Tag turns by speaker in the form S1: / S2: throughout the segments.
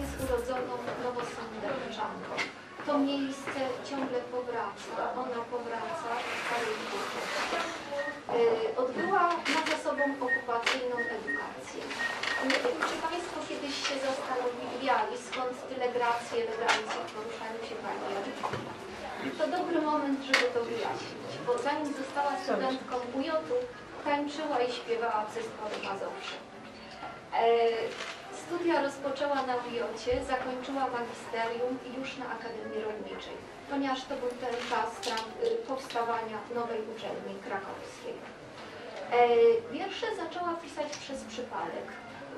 S1: jest urodzoną nowosądeczanką. To miejsce ciągle powraca, ona powraca w starej górze. Y, odbyła ma za sobą okupacyjną edukację. Czy Państwo kiedyś się zastanawiali, skąd tyle gracji, elegancji w poruszaniu się Pani To dobry moment, żeby to wyjaśnić, bo zanim została studentką UJ-u, tańczyła i śpiewała przez Mazowsze. E, Studia rozpoczęła na UJ-cie, zakończyła magisterium już na Akademii Rolniczej, ponieważ to był ten czas y, powstawania nowej uczelni krakowskiej. E, Wiersze zaczęła pisać przez przypadek.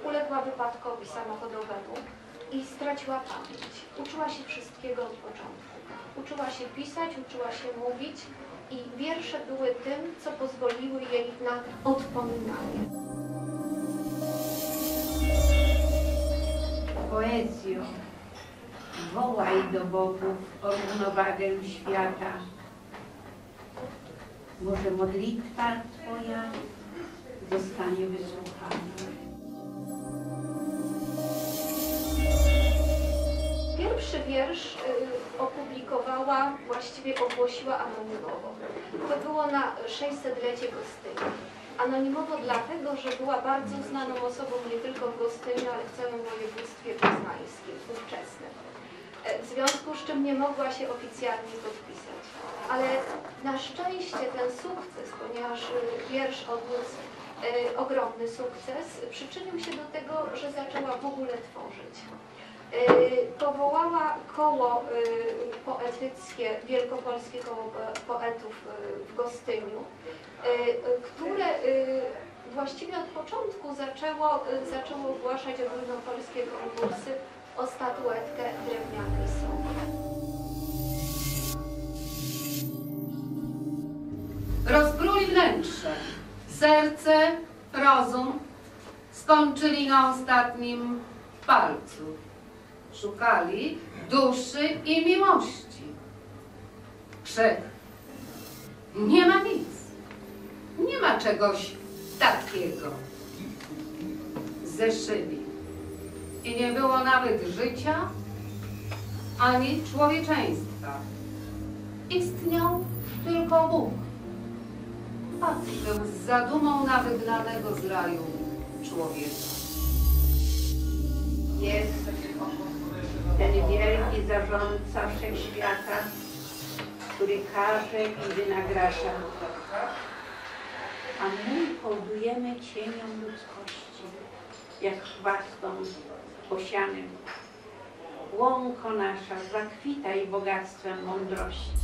S1: Uległa wypadkowi samochodowemu i straciła pamięć. Uczyła się wszystkiego od początku. Uczyła się pisać, uczyła się mówić i wiersze były tym, co pozwoliły jej na odpominanie.
S2: Wołaj do bogów o równowagę świata. Może modlitwa Twoja zostanie wysłuchana.
S1: Pierwszy wiersz y, opublikowała, właściwie ogłosiła anonimowo. To było na 600-lecie Gostynia. Anonimowo dlatego, że była bardzo znaną osobą nie tylko w Gostyniu, ale w całym województwie poznańskim, ówczesnym. E, W związku z nie mogła się oficjalnie podpisać. Ale na szczęście ten sukces, ponieważ y, wiersz odniósł y, ogromny sukces, przyczynił się do tego, że zaczęła w ogóle tworzyć. Y, powołała koło y, poetyckie, Wielkopolskie Koło Po- Poetów w Gostyniu, które właściwie od początku zaczęło, zaczęło ogłaszać ogólnopolskie konkursy o statuetkę Drewniany Sok.
S3: Rozpruli wnętrze, serce, rozum skończyli na ostatnim palcu. Szukali duszy i miłości. Krzyk. Nie ma nic. Nie ma czegoś takiego. Zeszyli. I nie było nawet życia, ani człowieczeństwa. Istniał tylko Bóg. Patrzył z zadumą na wygnanego z raju człowieka.
S2: Jest ten wielki zarządca wszechświata, który każe i wynagradza. A my hołdujemy cieniom ludzkości, jak chwastą posianym. Łąko nasza, zakwitaj bogactwem mądrości.